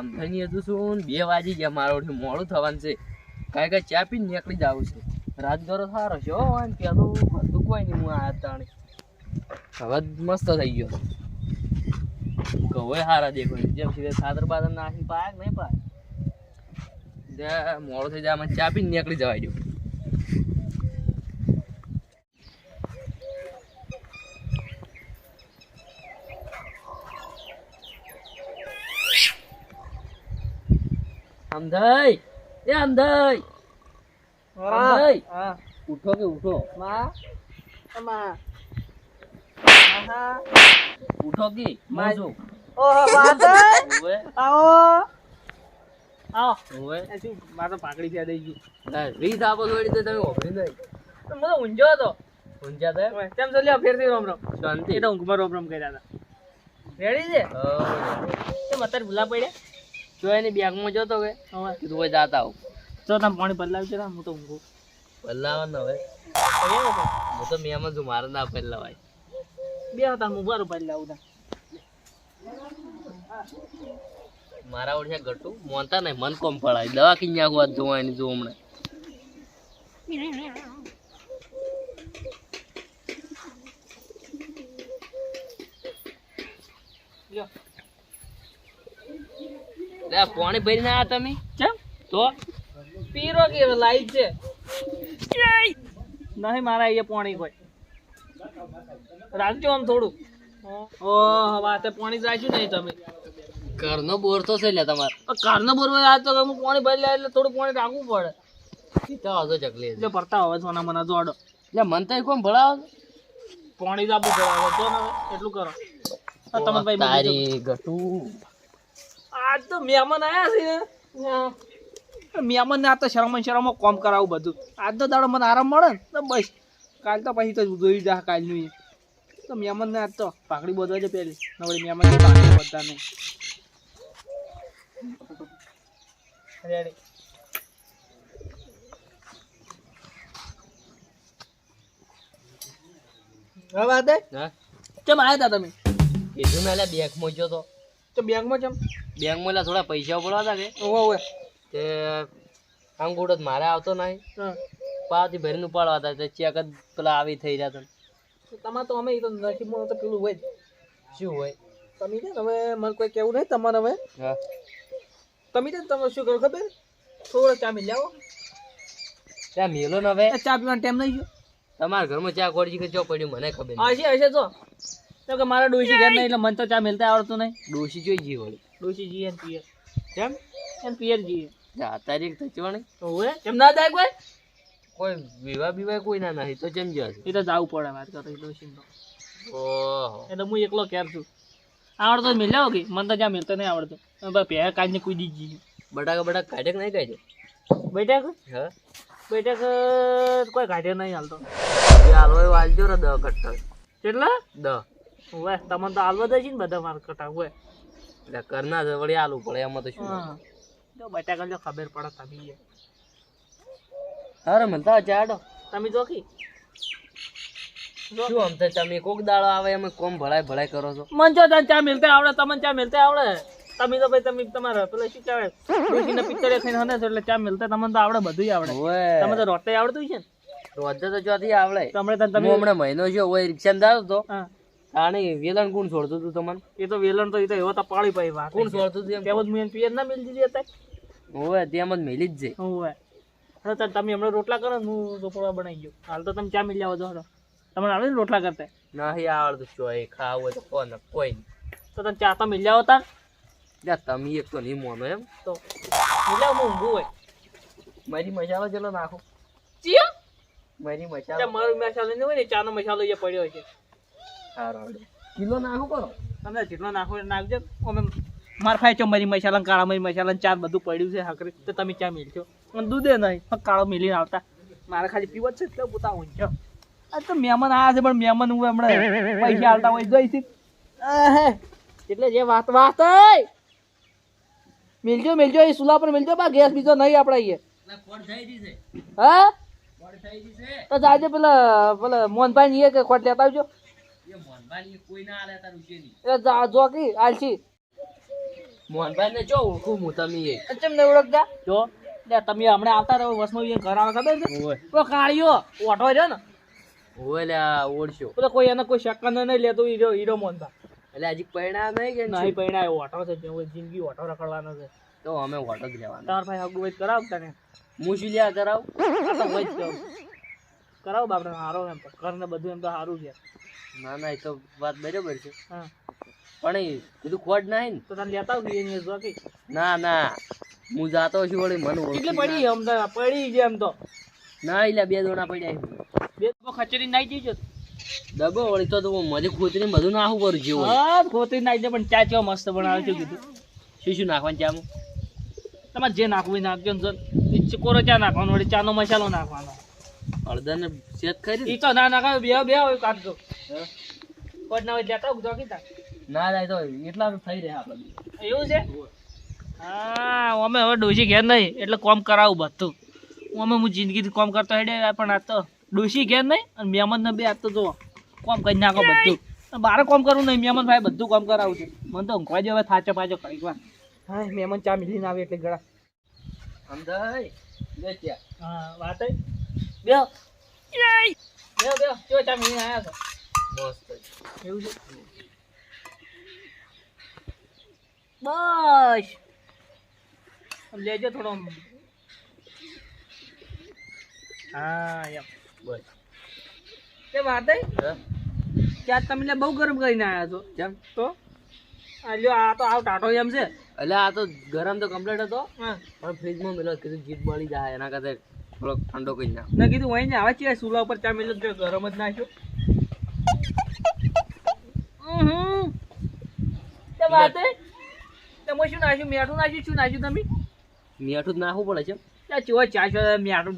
અમથાની હતું શું બે વાગી ગયા મારો મોડું થવાનું છે. કાંઈ કાંઈ ચા પીને નીકળી જવું છે. રાજગરો સારો છે હો અને પેલું હતું કોઈ નહીં, હું આ તાણે. હવે મસ્ત થઈ ગયો. કવય સારા દેખો. જેમ સીધે સાદર બાદર નાખી પાક નહીં પાક. મોડું થઈ જાય ચા પીને નીકળી જવાય જો સમજાય એ સમજાય ઉઠો કે ઉઠો? માં માં ઉઠો કે માજો? ઓહો આવો. આવો. શું પાકડી છે દઈ ગયું. રીત આપો તો તમે મને ઊંઝો હતો. ઊંજા થાય તેમ તો લ્યો ફેરથી રોમ રોમ. શાંતિ. એ તો ઊંઘમાં રોમ રોમ કર્યા હતા. રેડી છે? કેમ અત્યારે ભૂલા પડ્યા? જો એની બેગમાં જોતો કે હવે? કીધું હોય જાતા આવું. તો તમે પાણી છે ને હું તો ઊંઘું. પલ્લાવાનું હવે. હું તો મેમાં છું મારે ના પલ્લાવાય બે હતા હું બારું બદલાવું તા મારા ઓળખ્યા ગટુ મોનતા નહીં મન કોમ પડાય દવા કી ન્યા વાત જોવા એની જો હમણાં. લ્યો. લે પાણી ભરી ના તમે? કેમ તો? પીરો કે લાઈટ છે? નહીં મારા અહીંયા પાણી કોઈ રાખજો આમ થોડું. ઓહ વાતે પાણી રાખ્યું નહીં તમે. ઘરનો બોર તો છે લે તમારે. કારનો બોરવા આ તો હું પાણી ભરી લે એટલે થોડું પાણી રાખવું પડે. પીતા આવતો ચકલી જો પડતા હવે સોના મને જોડો. લે મન તો કોમ ભળાવો પાણી જ આપવું પડે તો ને એટલું કરો. આ તમે ભાઈ તારી ગટુ. આજ તો મહેમાન આયા છે ને. મહેમાન ને આ તો શરમ શરમ કોમ કરાવું બધું. આજ તો દાડો મને આરામ મળે ને તો બસ. કાલ તો પછી તો જોઈ જા કાલનું. તો મહેમાન ને આજ તો પાકડી બોધવા છે પેલી નવરી મહેમાન પાકડી બોધતા નહીં રેડી હવે વાત હા? કેમ આવ્યા હતા તમે? કીધું મેં લે બેગમાં ગયો તો. તો બેંકમાં કેમ? બેંકમાં લે થોડા પૈસા પડવા હતા કે ઓવે ઓવે તે અંગૂઠો જ મારે આવતો નહીં. પાછી ભરીને ઉપાડવા હતા. તે ચેક જ પેલા આવી થઈ રહ્યા હતા. તો તમારે તો અમે તો નસીબમાં તો પેલું હોય શું હોય? તમે છે હવે મને કોઈ કેવું નહીં તમારે હવે. તમે છે ને તમે શું કરો ખબર? થોડો ચા મિલ લાવો ત્યાં મેલો ને હવે? ચા પીવાનો ટાઈમ નહીં ગયો. તમારા ઘરમાં ચા કોડી કે જો પડ્યું મને ખબર હશે હશે તો તો કે મારા ડોશી ઘર નહીં એટલે મને તો ચા મિલતા આવડતું નહીં. ડોશી જોઈ ગઈ વળી. ડોશી જીએ ને પિયર કેમ? એમ પિયર જીએ તારીખ થચવાણી તો હોય કેમ ના થાય કોઈ? કોઈ વિવાહ વિવાહ કોઈ ના નહીં તો જેમ જશે એ તો જવું પડે વાત કરો ડોશી તો. ઓહો. એટલે હું એકલો કેર છું. આવડતો મિલ આવો કે? મને તો જ્યાં મિલતો નહીં આવડતો. પહેલા કાઢને કોઈ દીધી બટાકા બટાકા કાઢે કે નહીં કાઢે? બેઠક હા. બેઠક કોઈ કાઢ્યો નહીં હાલતો એ હાલો એ વાલજો રે દહ કટ્ટા. કેટલા? દહ. હોય તમને તો હાલવા દે છે ને બધા માર કટા હોય એટલે કરના છે વળી આલુ પડે એમાં તો શું જો બટાકા જો ખબર પડે તમે અરે મને તો જાડો તમે જોખી? શું આમ તમે કોક દાડો આવે એમ કોમ ભળાય ભળાય કરો છો. મન જો તને ચા મિલતા આવડે તમને ચા મિલતા આવડે. તમે તો ભાઈ તમે તમારે પેલા શું કહેવાય? ડોશીના પિક્ચરે થઈને હને એટલે ચા મિલતા તમને તો આવડે બધું આવડે. તમે તો રોટે આવડતું છે ને? રોજે તો ચોથી આવડે. તમે તને તમે હમણાં મહિનો છે હોય રિક્ષા દાવ તો. હા વેલણ કોણ છોડતું તું તમને? એ તો વેલણ તો એ તો એવો તો પાળી પાઈ વાત કોણ છોડતું તું તેમ જ મેં પિયર ના મિલ દીધી હતા તેમ જ મેલી જ છે હોય હવે તો તમે હમણાં રોટલા કરો હું ચોપડા બનાવી ગયો. હાલ તો તમે ચા મિલ જાવ છો તમને આવડે રોટલા કરતા? નહીં આવડતું ચોય ખાવું હોય તો કોને કોઈ તો તમે ચા તો મિલ જાવ તા તમે એક તો નહીં મોનો એમ. તો મિલ જાવ હું ઊંઘું હોય. મારી મસાલો ચલો નાખો. ચિયો? મારી મસાલો ત્યાં મારો મસાલો નહીં હોય ને ચાનો મસાલો એ પડ્યો છે. સારો કિલો નાખો કરો. તમે જેટલો નાખો નાખજો. અમે માર ફાય છો મસાલા કાળા મરી મસાલા ચાર બધું પડ્યું છે હકરી. તો તમે ચા મિલજો અને દૂધે નહીં. પણ કાળો મિલીને આવતા. મારે ખાલી પીવો છે એટલે પોતા ઊંચો આ તો મહેમાન આવ્યા છે પણ મહેમાન હું હમણાં પૈસા હાલતા હોય જોઈ છે એટલે જે વાત વાત મિલજો મિલજો એ સુલા પર મિલજો બા ગેસ બીજો નહીં આપણે અહીંયા હા? તો જાજે પેલા પેલા મોહનભાઈ કે ખોટ લેતા આવજો. કોઈ ના આલે તારું છે એ જા જો કે આલસી મોહનભાઈ ને જો ઓળખું હું તમે. એ ચમ ઓળખતા? જો. લે તમે હમણાં આવતા રહો વસમાં બી ઘર આવે ખબર છે? ઓવે તો કાળિયો ઓટો ને. લે કોઈ એને કોઈ શક્કર નહીં લેતો હીરો હીરો મોનતા એટલે હજી પરિણામ નહીં કે નહીં પૈણા ઓટો છે જિંદગી ઓટો રખડવાનો છે. તો અમે ઓટો જ લેવાનો. તમારા ભાઈ હગુ હું શું લ્યા કરાવ આ તો વૈદ કરાવ કરાવો બાપડે સારો એમ તો. ઘર ને બધું એમ તો સારું છે. ના ના એ તો વાત બરાબર છે. હા. પણ એ બધું ખોટ નહીં ને? તો તને લેતા આવું એની જો ના ના. હું જાતો છું વળી મને એટલે પડી એમ તો પડી છે એમ તો. ના એટલે બે દોણા પડ્યા. બે તો ખચરી નાઈ જઈજો ડબો વળી તો તું મજે ખોતરી બધું નાખવું કરું જેવું હા ખોતરી નાઈ જાય પણ ચા ચો મસ્ત બનાવે છે કીધું. શું શું નાખવાનું ચામાં? તમારે જે નાખવું એ નાખજો ને કોરો ચા નાખવાનો વળી ચાનો મસાલો નાખવાનો. હળદર ને કરી ઈ તો ના નાખાય બે બે હોય કાઢજો કોટ ના હોય લેતા આવું જો કીધા. ના જાય તો એટલા તો થઈ રહ્યા આપણે એવું છે? હા અમે હવે ડોસી ઘેર નહીં એટલે કોમ કરાવું બધું. હું અમે હું જિંદગીથી કોમ કરતો હેડે પણ આ તો ડોસી ઘેર નહીં અને મહેમાન ને બે આ તો જો કોમ કરી નાખો બધું. બારે કોમ કરવું નહીં મહેમાન ભાઈ બધું કોમ કરાવું છે. મને તો ઊંઘવા હવે થાચો પાછો કરી વાર હા મહેમાન ચા મિલીને આવે એટલે ગળા. સમજાય? હા વાત. હે બેહો બેહો. જો ચો મિલીને આવ્યા છો. મસ્ત એવું છે? બસ. લેજો થોડો હા એમ. બસ. તે વાત હે હા. કે તમે બહુ ગરમ કરીને આવ્યા છો. કેમ? તો? આ આ તો આવ ટાટો એમ છે. એટલે આ તો ગરમ તો કમ્પ્લીટ હતો. હા. પણ ફ્રીજમાં મેલો કીધું જીત બળી જાય એના કરતા થોડો ઠંડો કરી નાખ. મેં કીધું વહીને આવે છે સુલા ઉપર ચા મિલો તો ગરમ જ નાખ્યો. વાત? તમે શું નાખ્યું? મેઠું નાખ્યું? શું નાખ્યું તમે? મીઠું જ નાખવું પડે છે ત્યાં ચેવો ચા છે મેઠું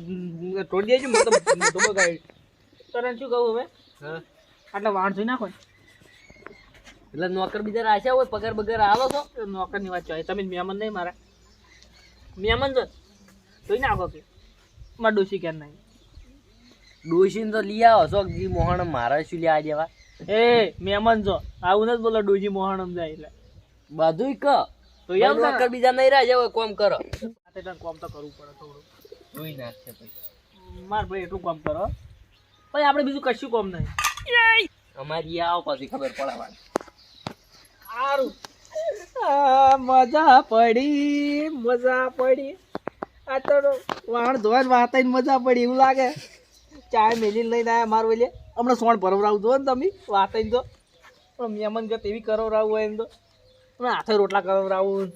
તોડી દેજો મને તો શું કહું હવે? આટલા વાણ જોઈ નાખો એટલે નોકર બીજા રાખ્યા હોય પગાર બગાર આવો છો? નોકરની વાત ચાલે તમે મહેમાન નહીં મારા. મહેમાન છો જોઈ નાખો કે. મારા ડોસી કેમ નહીં? ડોશીને તો લઈ આવો છો જી મોહન મારા શું લ્યા દેવા? એ મહેમાન છો આવું નથી બોલો ડોસી મોહણમ જાય એટલે. બધું ક તો એમ ના બીજા નહીં રાખ્યા હોય કોમ કરો. કોમ તો કરવું પડે થોડું. જોઈ નાખશે પછી. માર ભાઈ એટલું કોમ કરો. પછી આપણે બીજું કશું કોમ નહીં. અમારી આવો પછી ખબર પડવાની. સારું. મજા પડી મજા પડી. આ તો વાણ ધોવાન વાતાઈ મજા પડી એવું લાગે. ચા મેલી લઈને આયા મારું એટલે. હમણાં સોણ ભરવરાવું જો ને તમે વાતાઈ તો પણ મહેમાન ગત એવી કરવરાવું હોય એમ તો. હમણાં હાથે રોટલા કરવરાવું.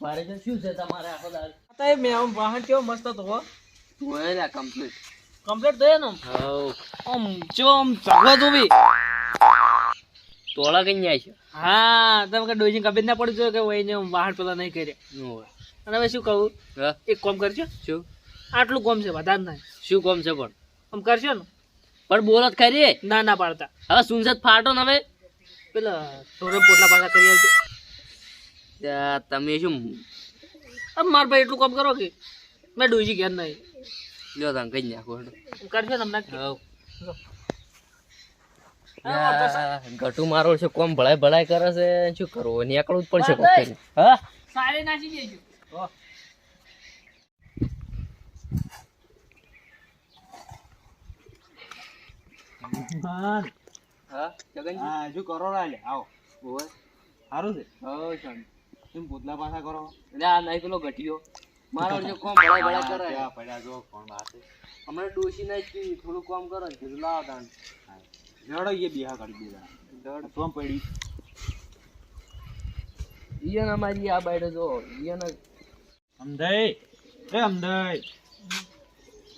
ભારે શું છે તમારે આખો દાડ? અત્યારે આમ વાહન કેવો મસ્ત હતો હો. જોયેલા કમ્પ્લીટ કમ્પ્લીટ થયો ને હાઉ આમ જો આમ ઝઘડો બી. તોળા કઈ જાય છે? હા તમે કે ડોજી કબીર ના પડી જો કે વહીને વાહન પેલા નહીં કરે. અને હવે શું કહું? એક કોમ કરજો. શું? આટલું કોમ છે વધારે નહીં. શું કોમ છે પણ? આમ કરશો ને. પણ બોલત ખરી. ના ના પાડતા. હવે સુનસદ ફાટો ને હવે. પેલા ઢોરે પોટલા પાછા કરી આવજો. તમે શું આમ માર ભાઈ એટલું કામ કરો કે મેં ડોઈજી ઘેર નહીં લ્યો તમે કઈ નાખો કરજો તમને. ગટુ મારો છે કોમ ભળાય ભળાય કરે છે શું કરવું? નીકળવું જ પડશે કોક હા? સારે નાસી દેજો. હા. હા. જગનજી? હા જો કરો ના લે. આવો. ઓવે સારું છે? હા શાંતિ. કેમ ભૂતલા પાછા કરો. એટલે આ નહીં પેલો ગટિયો મારો જે કોમ ભળાય ભળાય કરે. ત્યાં પડ્યા જો કોણ વાત છે. હમણાં ડોશી ને થોડું કામ કરો. ને કીધું લાવો તાણ લેવડો એ બિહા કરી દીધા. સોમ પડી. ઈયન અમારી આ બાઈડે જો ઈયન અમદાઈ એ અમદાઈ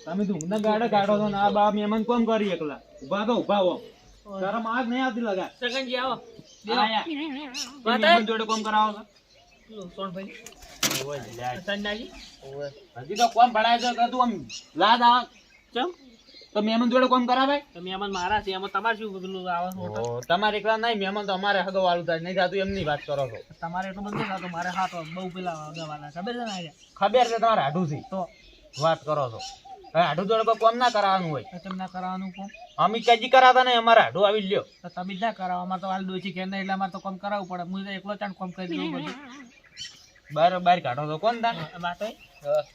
તમે તો ઊંઘના ગાડે કાઢો છો ને આ બા મહેમાન કોમ કરી એકલા. ઊભા તો ઊભા હો. તારા આગ નહીં આવતી લગા સગનજી આવો. જોડે કોમ કરાવો છો? હજી તો કોમ ભણાય છે તું આમ લાદ આવ. ચમ? તો મહેમાન જોડે કોમ કરાવે? તો મહેમાન મારા છે એમાં તમારે શું પેલું આવે છે તમારે એકલા નહીં મહેમાન તો અમારે હગો વાળું થાય. નહીં થતું એમની વાત કરો છો. તમારે એટલું બધું થતું, મારે હાથ બહુ પેલા અગાવાના ખબર છે ને ખબર છે તમારે હાડું છે તો? વાત કરો છો. હાડું જોડે કોઈ કોમ ના કરાવવાનું હોય. તમને ના કરાવવાનું કોમ? અમે કજી કરાતા નહીં અમારે હાડું આવી લ્યો. તો તમે જ ના કરાવો અમારે તો હાલ ડોસી કે નહીં એટલે અમારે તો કોમ કરાવવું પડે. હું તો એકલો ચાણ કોમ કરી દઉં બધું. બાર બાર કાઢો તો કોણ તાન વાત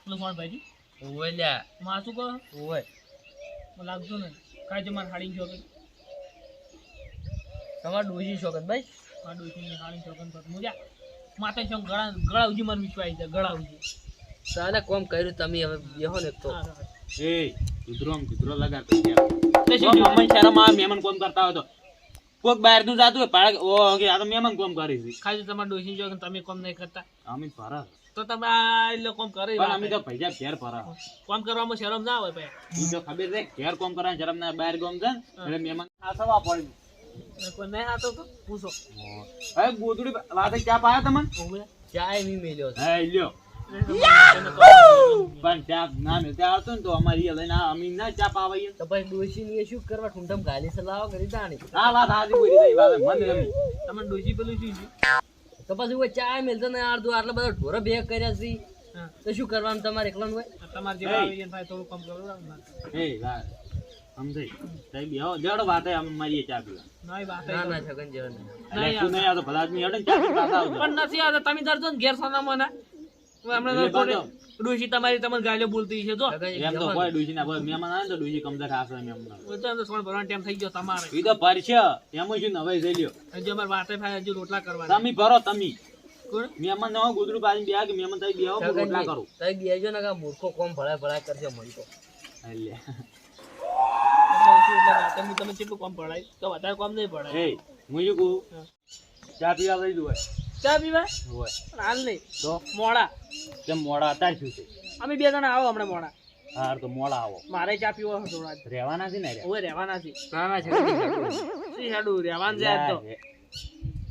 પેલું કોણ ભાઈજી? ઓવે લ્યા. માં શું કહો? ઓવે મને લાગતું ને. કાંઈ જો મારે હાડી જોકે તમારે ડોશી શોખત ભાઈ? મારા ડોસીની હાડી જોકે તો મુજા જા માથે શું ગળા ગળા ઉજી મને આવી જાય ગળા ઉજી. સાલે કોમ કર્યું તમે હવે બેહો ને તો. એ કૂતરો આમ કૂતરો લગાડતો ત્યાં. તે શું મમ્મી શરમ આ મહેમાન કોમ કરતા હોય તો. કોક બહારનું જાતું હોય પાડે ઓ કે આ તો મહેમાન કોમ કરી છે. ખાલી તમારે ડોસી જો તમે કોમ નહીં કરતા? અમે ભરા. તો તમે આ એટલે કોમ કરી પણ અમે તો પૈસા ઘેર ભરા. કોમ કરવામાં શરમ ના હોય ભાઈ. ઈ તો ખબર છે ઘેર કોમ કરવાની શરમ ના બહાર કોમ છે એટલે મહેમાન થવા પડી કોઈ નહીં આતો તો પૂછો. હવે ગોદડી વાતે ચા પાયા તમને. ચાય મી મેલ્યો હે લ્યો. પણ ચા ના મેં આવતો ને તો અમારી એ લઈને આ ના ચા પાવાઈએ તો પછી ડોશી ની શું કરવા? ઠુંઠમ ગાલી સલાવો કરી દાણી. આ વાત હાજી બોલી રહી વાત મને તમે ડોસી પેલું શું છે? તો પછી ઓય ચાય મેલતો ને અડધું આટલા બધા ઢોરો ભેગ કર્યા છે. તો શું કરવાનું તમારે એકલાનું હોય તમારે જેવા આવી ભાઈ થોડું કામ કરો એ વાત સમજાઈ તઈ આવો દેડો વાતે અમે મારીએ ચા પીવા ના એ ના ના છગન જેવા નહીં. નહીં આ તો ભલા આદમી હેડે ચા પીવા પણ નથી આવતા તમે ઘેર સોના ના. હવે હમણાં તો એટલે થોડી બાંધો. તમારી તમને ગાલીઓ બોલતી છે જો. એમ તો કોઈ દે. ના મહેમાન આવે તો ડૂસી કમજોર ખાશે મહેમાન. તો સોળ ભરવાનો ટાઈમ થઈ ગયો તમારે. ઈ તો ભરશે. એમાં શું નવાઈ જઈ લ્યો. હજુ અમારે વાતે ભાઈ હજુ રોટલા કરવાના. તમે ભરો તમે. મહેમાન ને ગુદરું પાડીને બેહા કે મહેમાન તઈ બેહો રોટલા છગનજી, કરું. તઈ બેહજો ને કા મૂર્ખો કોમ ભળાય ભળાય કરશે મળી તો. એટલે. તમે કેટલું કોમ પડાય તો વધારે કોમ નહીં પડાય હું શું કહું. ચા પીવા લઈ દઉં ચા પીવા? હાલ નહીં. તો? મોડા. તેમ મોડા અત્યારે શું છે? અમે બે જણા આવો હમણાં મોડા. હા તો મોડા આવો. મારે ચા પીવો હતો રહેવાના છે ને રે? રહેવાના છે. ના ના છગનજી શી હેડું રહેવાનું છે આજ તો.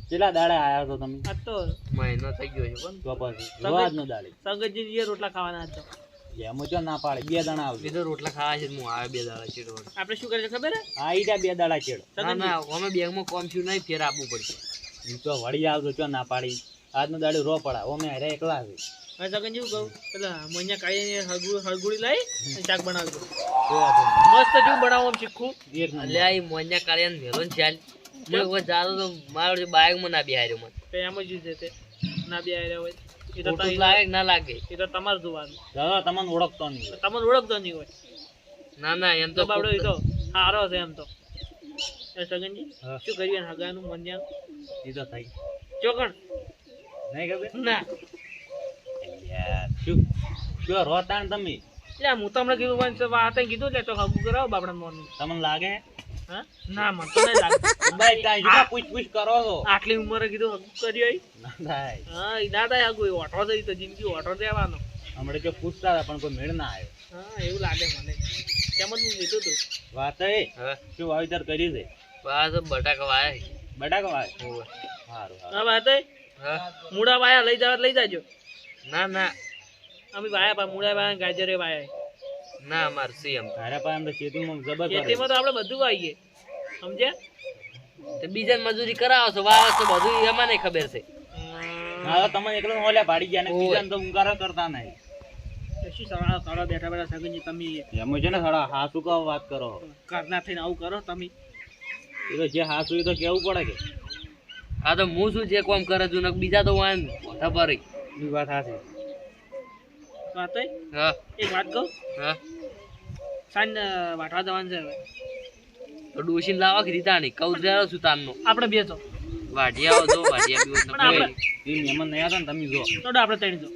કેટલા દાડે આયા છો તમે? આજ તો મહિનો થઈ ગયો છે પણ તો પછી રોજ નો દાડે. સંગતજી રોટલા ખાવાના એમ જો ના પાડે બે દાણા આવજો. બીજો રોટલા ખાવા છે હું આવે બે દાડા ચીડો. આપણે શું કરીએ ખબર હે આ ઈ બે દાડા ચેડો. ના ના અમે બેંકમાં કોમ છું નહીં ફેર આપવું પડશે. ઈ તો વળી આવજો ચો ના પાડી. આજનો દાડે રો પડા. ઓમે હારે એકલા છે હવે સગન જેવું કહું? પેલા મોઈના કાઈ હળગું હળગુડી લઈ શાક બનાવજો. મસ્ત જેવું બનાવો આમ શીખવું. એટલે આ મોન્યા કાળિયા મેલો ને ચાલ. મેં કોઈ જાતો તો મારો જે બાઈકમાં ના બિહાર્યો મને. તો એમ જ છે તે. ના બિહાર્યો હોય. એ તો લાગે ના લાગે? એ તો તમારે જોવાનું. દાદા તમને ઓળખતો નહીં તમને ઓળખતો નહીં હોય. ના ના એમ તો તો બાબડો એ તો. સારો છે એમ તો. એ સગનજી. શું કરીએ હગાનું મંજ્યા ઈ તો થઈ. ચોકણ. નહીં ખબર? ના. યાર શું? શું રોતાણ તમે? એટલે હું તમને કીધું વંશ વાત કીધું એટલે તો હગું કરાવો બાપડા મોનું. તમને લાગે? હા? ના મને તો નહીં લાગે. ભાઈ ત્યાં પૂછ પૂછ કરો છો. આટલી ઉંમરે કીધું હગું કર્યું ના થાય હા એ ના થાય હગું એ ઓઠો થઈ તો જિંદગી ઓટો દેવાનો હમણાં જો પૂછતા હતા પણ કોઈ મેળ ના આવ્યો. હા એવું લાગે મને. તેમ જ હું કીધું તું. વાત? એ શું વાવેતર કર્યું છે? બસ બટાકા વાય બટાકા વાય? સારું હા વાત હા? મૂળા વાયા લઈ જાવ લઈ જાજો. ના ના. અમે વાયા પા મૂળા વાયા ગાજરે વાયા ના અમાર સી એમ તારા આમ તો ખેતીમાં જબર ખેતીમાં તો આપણે બધું વાવીએ સમજ્યા? તે બીજા મજૂરી કરાવો છો વાવો છો બધું એમાં નહીં ખબર છે. હા તમે એકલો ઓલ્યા પાડી ગયા ને. બીજાને તો કરતા નહીં. શું સવાલ સાડા બેઠા બેઠા સગનજી તમે એમ છે ને થોડા શું કહો વાત કરો. કરના થઈને આવું કરો તમે. એ તો જે હાસુ એ તો કેવું પડે કે? હા તો હું શું જે કોમ કરે છું ને બીજા તો વાન ખબર. એ વાત હાસી વાત હા. એક વાત કહું? હા. સાંજ વાટવા જવાનું છે હવે. તો ડોશીને લાવવા કીધા નહીં કઉ જરા છું તાનનો. આપણે બે તો વાઢિયા આવો જો વાઢિયા બીવો પણ આપણે એ મહેમાન નહીં આવતા ને તમે જો. તો આપણે ત્રણ જો.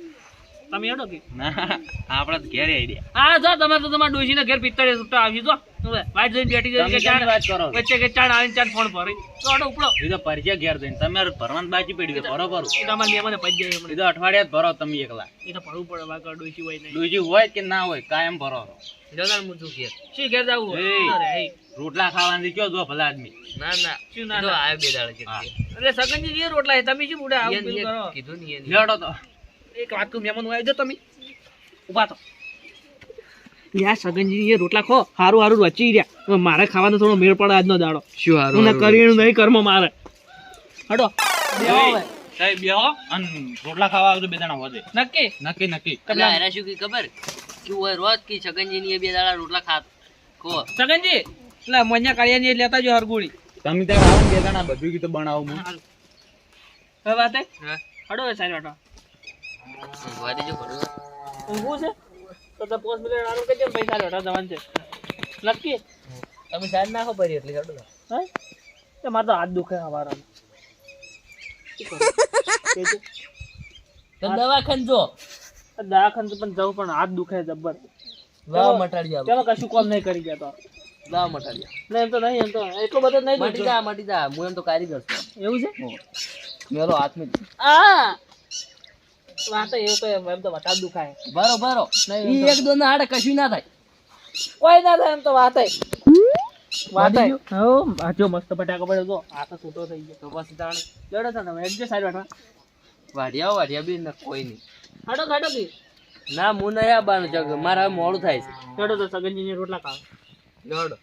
તમે એડો કે? ના આપડે ઘેર આઈડિયા હા જો તમે તો તમારા ડોશીના ઘેર પિત્તળે સુટ્ટા આવી જો. હવે જોઈને બેઠી જઈ કે તમે વાત કરો વચ્ચે કે ચાર આવીને ચાર ફોન ભરી તો આડો ઉપડો. એ તો પરિચય ઘેર જઈને તમે ભરવાનું બાકી પડી છે ભરો ભરો. એ તો અમારા જાય એ તો અઠવાડિયા ભરો તમે એકલા. એ તો ભરવું પડે વાગર ડોશી હોય નહીં. બીજું હોય કે ના હોય કાયમ ભરો જનાર હું ઘેર. શી ઘેર જવું હોય? એ. અરે, એ. રોટલા ખાવાની કયો જો ભલા આદમી? ના ના. શું ના જો બે દાડા. એટલે સગનજી જે રોટલા તમે શું બુડા આવું કરો? કીધું નહીં લેડો તો. એક વાત કહું મહેમાન આવી જાઓ તમે. ઊભા તો લ્યા સગનજી એ રોટલા ખો. હારું હારું રચી રહ્યા મારે ખાવાનો થોડો મેળ પડે આજનો દાડો. શું હારું હું કરિયાણું નહીં કર્મ મારે. હટો સાહેબ બેહો. અને રોટલા ખાવા આવજો બે જણા વધે. નક્કી? નક્કી નક્કી. એટલે હેરા શું કી ખબર? કે હોય રોજ કી છગનજી ની બે દાડા રોટલા ખાત? ખો. સગનજી એટલે મન્યા કાળિયા ની લેતા જો હરગુડી તમે ત્યાં આવો બે જણા બધું કીધું બનાવું હું. હવે વાત હડો સાહેબ હટો જો ઊંઘું છે? તો તો પોસ્ટ મિનિટ આનું કહેજો પૈસા લેટા જવાનું છે. નક્કી? તમે સાઈડ નાખો પરી એટલે કાઢો હે? એ મારે તો હાથ દુખે હવારમાં. શું કરું? કહેજો. તો દવાખાન જો. આ દવાખાને તો પણ જવું પણ હાથ દુખે જબ્બર. દવા મટાડી ચાલો કશું કોમ નહીં કરી ગયા તો. દવા મટાડી એમ તો નહીં એમ તો એટલો બધો નહીં મટી. જા મટી જા. હું એમ તો કારીગર છું. એવું છે? મેલો હાથ મેં આ! વાત તો એમ તો વધારે દુખાય. બરો બરો. નહીં, એક દો ના હાડે કશું ના થાય. કોઈ ના થાય એમ તો વાત વાત હો. આ મસ્ત બટાકા પડ્યો તો. આ તો છૂટો થઈ ગયો. તો પછી તાણે. લેડો તો તમે એક સાઈડ બેઠા વાઢિયા વાઢિયા બી ને કોઈ નહીં. ખાડો ખાડો બી. ના હું નહીં આવવાનું જગ મારે મોડું થાય છે. લેડો તો સગનજીની રોટલા ખાવ. કેવો લઈ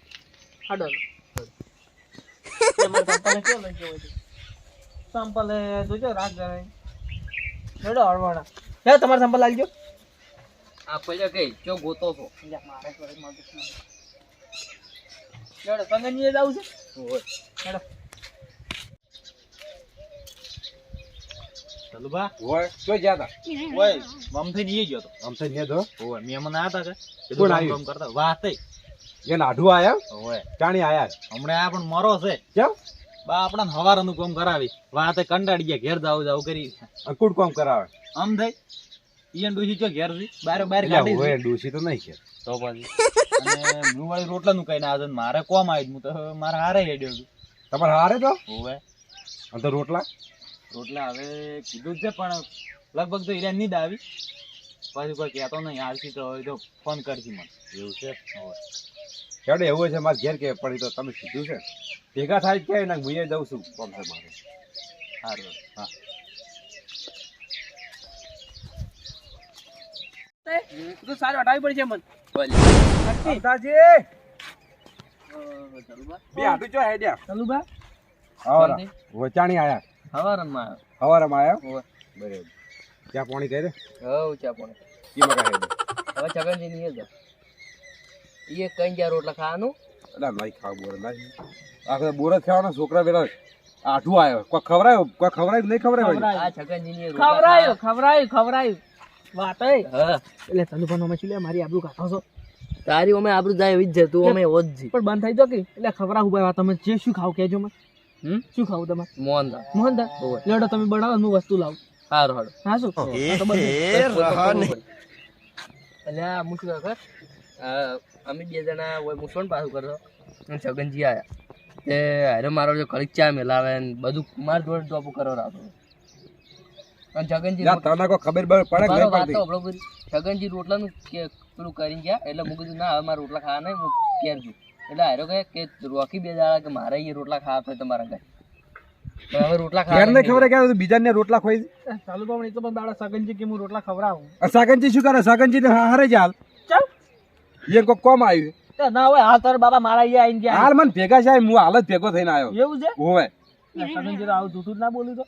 સંપલે જોજો રાગ ગણાય લેડો હળવાણા હે તમારે સંભાળ લાલજો આ પૈસા કઈ? જો ગોતો છો? મારે જ. લેડો સગનજીએ જવું છે? લેડો ચાલુ બા હોય. તો? જ્યાં મમથી નહીં ગયો તો. આમ તો ન્યા તો? ઓય મહેમાન આયા હતા કે? કોણ આવ્યું? કામ કરતા. વાત. થઈ એ નાઢું આયા? ઓય. ચાણી આયા? હમણાં આયા પણ મરો છે. કેમ? બા આપણા હવારનું કામ કરાવી. વાતે કંટાળી ગયા ઘેર જાવ જાવ કરી. અકુડ કામ કરાવે. આમ થઈ ઈયન ડોસી ચો ઘેરથી બારે બાર કાઢી હોય ડોસી તો નહીં છે તો પછી. અને હું વાળી રોટલા નું કઈને આજે મારે કોમ આવી હું તો મારે હારે હેડ્યો છું. તમારે હારે તો? હોવે. અને તો રોટલા? રોટલા હવે કીધું છે પણ લગભગ તો ઈરાન નહીં દાવી પછી કોઈ કહેતો નહીં આરસી તો હોય તો ફોન કરજી મને. એવું છે? હોવે. કેવડે એવું છે મારે ઘેર કે પડી તો તમે કીધું છે. ભેગા થાય કે ના હું એ જઉં છું કોમ છે મારે. સારું હા. તો સારું હટાવી પડશે મન. અમદાજી બે હાટું ચો હેડ્યા ચાલુ હવારા. હોય આયા. હવારમાં હવારામાં આયા? આવ્યો બરાબર. ત્યાં પાણી કરી હવ ચા પાણી. કી હેડે હવે છગનજી ની જ. એ કઈ જ્યાં રોટલા ખાવાનું? એટલે નહીં ખાવ બોર નહીં. આખરે બોર જ ખાવાના છોકરા પેલા આઠું આવ્યો કોઈ ખવડાયો? કોઈ ખવડાયું? નહીં ખવડાયું આ છગનજી ની ખવરાયું ખવરાયું ખવરાયું વાત એ. એટલે તને પણ અમે શું લે? મારી આબરૂ કાઢો છો. તારી અમે આબરૂ જાય એવી જ અમે ઓજ જ પણ બંધ થઈ દો કે? એટલે ખવરાવું ઊભા તમે જે શું ખાવ કેજો મને. હમ? શું ખાવું તમારે? મોહનદા મોહનદા. લેડો તમે બનાવો હું વસ્તુ લાવું. સારું હાડો હા શું? એ રહા નહીં અલ્યા હું શું ખબર? આ, અમે બે જણા હોય હું શું પાછું કરતો અને છગનજી આવ્યા તે અરે મારો જો કડીક ચા મેલાવે ને બધું માર જોડે ટોપું કરો રાખો. અને છગનજી તને કોઈ ખબર પડે કે વાત. છગનજી રોટલાનું કે પેલું કરીને ગયા એટલે હું કીધું ના હવે મારે રોટલા ખાવા નહીં હું ઘેર છું એટલે હારો કહે કે રોકી બે દાડા કે મારે એ રોટલા ખાવા થાય તમારા ઘરે. હવે રોટલા ખાવા ખબર કે બીજાને રોટલા ખોઈ ચાલુ તો પણ એ તો પણ દાડા સગનજી કે હું રોટલા ખવડાવું? સાગનજી શું કરે? સાગનજી હારે જ હાલ. ચાલ એ કોઈ કોમ આવ્યું એ ના હોય હાલ તાર બાબા મારા અહીંયા આવીને ગયા. હાલ મને ભેગા છે હું હાલ જ ભેગો થઈને આવ્યો. એવું છે? હોવે. એટલે સગનજી આવું જૂઠું જ ના બોલ્યું તો.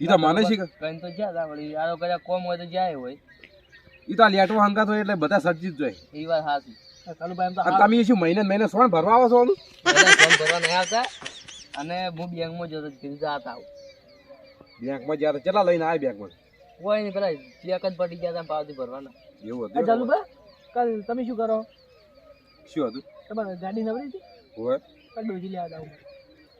ઈ તો મને શીખ કઈ તો જ્યાં તા વળી આરો તો કોમ હોય તો જાય હોય. ઈ તો લેટો હંગાત હોય એટલે બધા સર્જી જ જોઈએ એ વાત સાચી. તો તમે શું મહિને મહિને સોણ ભરવા આવો છો નહીં આવતા. અને હું બેંકમાં જતો તો કીધું જાતા આવું બેંકમાં જ્યાં તો કેટલા લઈને આવ્યા બેંકમાં? કોઈ નહીં પેલા ચેક જ પડી ગયા તા પાવતી ભરવાના. એવું એ ચાલુ ભાઈ કાલ તમે શું કરો? શું હતું? તમારે ગાડી નવરી હતી? હોય. કાલ ડોસી લેવા જાવ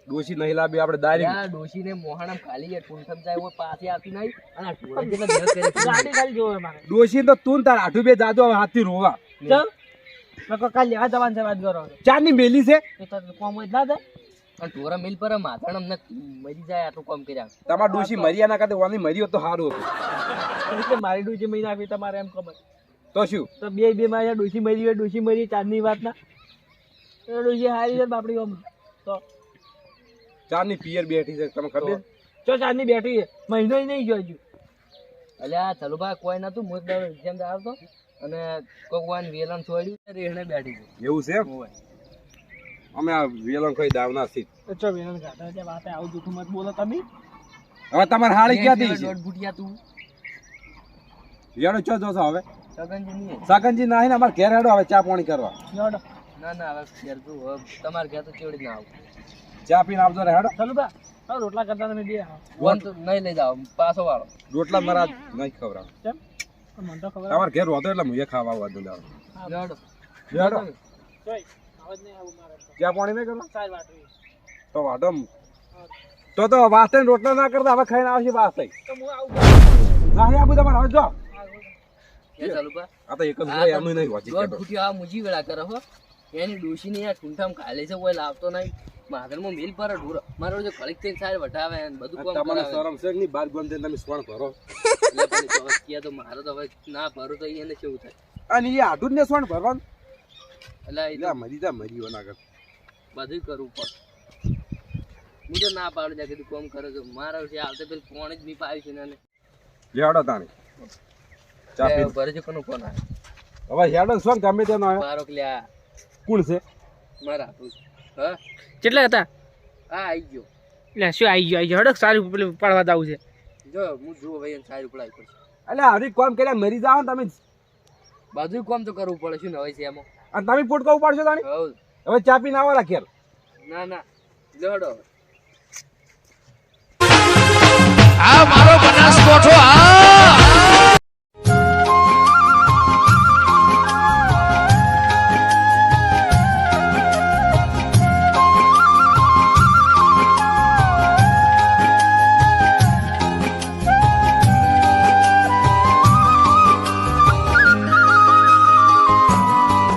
ડોસી નહીં લાવી આપણે દારી આ ડોસી ને મોહાણમ ખાલી ગયા ટૂંઠમ સમજાય હોય પાછી આવતી નહીં. અને આ ટોળા કરે ગાડી ખાલી જોવે મારે. ડોસી તો તું તાર આઠું બે જાજો હાથથી રોવા. ચાલ. નકો કાલ લેવા જવાનું છે વાત કરો ચાની મેલી છે. તો કોમ હોય જ ના થાય. પણ ટોરા મિલ પર માથાણ અમને મરી જાય આટલું કામ કર્યા. તમારા ડોસી મર્યા ના કાતે વાની મરી હોત તો સારું હતું. મારી ડોસી મહિના આવી તમારે એમ ખબર તો શું? તો બે બે માં ડોસી મરી હોય ડોસી મરી ચાંદની વાત ના એ ડોસી હારી છે બાપડી આમ તો. ચાંદની પિયર બેઠી છે તમે ખબર ચો ચાંદની બેઠી છે? મહિનો નહીં ગયો હજુ. એટલે આ ભાઈ કોઈ નતું હું એક દાડો દે આવતો. અને કોકવાન વેલણ છોડ્યું ને રેહણે બેઠી છે એવું છે અમે આ વેલણ ખાઈ દાવના તો ચો વેલણ ગાતા છે વાતે આવું જૂઠું મત બોલો તમે. હવે તમારે હાળી ક્યાંથી છે? દોઢ તું. યાર ચો જોશો હવે? સગનજી ના ને અમારે ઘેર હેડો હવે ચા પાણી કરવા. ના ના હવે ઘેર તું તમારે ઘેર તો ચેવડી ના આવું. ચા પીને આવજો ને હેડો. ચાલુ બા રોટલા કરતા તમે બે વન તો નહીં લઈ જાવ પાછો વાળો. રોટલા મારા નહીં ખવડાવ. કેમ? મને તો ખબર તમારે ઘેર હોતો એટલે હું ખાવા આવવા દઉં લેવડો હેડો. જોઈ આવાજ નહીં આવું મારે ચા પાણી નહીં વાટવી તો વાટો તો તો વાસ્તે રોટલા ના કરતા હવે ખાઈને આવશે વાસ્તે તો હું આવું ના આ તમારે હવે જો. આ તો એક જ ભાઈ તો નહીં વાંચી દોઢ ફૂટિયા આ મુજી વેળા કરે હો. એની ડોશીને યાર ઠૂંઠામ ખાલે છે કોઈ લાવતો નહીં. માધરમાં મિલ પર ઢૂર. મારો જો કળીક થઈને સાર વટાવે ને બધું કોમ તમને શરમ છે કે બાર ગમ થઈને તમે સ્વર્ણ ભરો. એટલે પણ તો તો મારે તો હવે ના ભરું તો એને કેવું થાય? અને એ આટું ને સ્વર્ણ ભરવાનું? એટલે એટલે મરી જા મરી ના કર બધું કરવું પડે હું તો ના પાડું ત્યાં કીધું કોમ કરે છો. મારા આવતે પેલું કોણ જ નહીં પાયું છે ને. તાણી. ચા ભરજો કોનો ફોન આવ્યો હવે હેડન સ્વર્ણ ગમે તેનો આવ્યો મારો કે કોણ છે. મારા હા? કેટલા હતા? હા આવી ગયો. એટલે શું આવી ગયો આવી ગયો. હડક સારું પેલું પાડવા દાવું છે. જો હું જુઓ ભાઈ એને સારી પડાવી પડશે. એટલે હરી કોમ કર્યા મરી જાઓ તમે. બાજુ કોમ તો કરવું પડે શું ને હવે છે એમાં? અને તમે પોટકા ઉપાડશો તાણી? હવે. ચા પીને આવો રાખેલ ના ના. લડો આ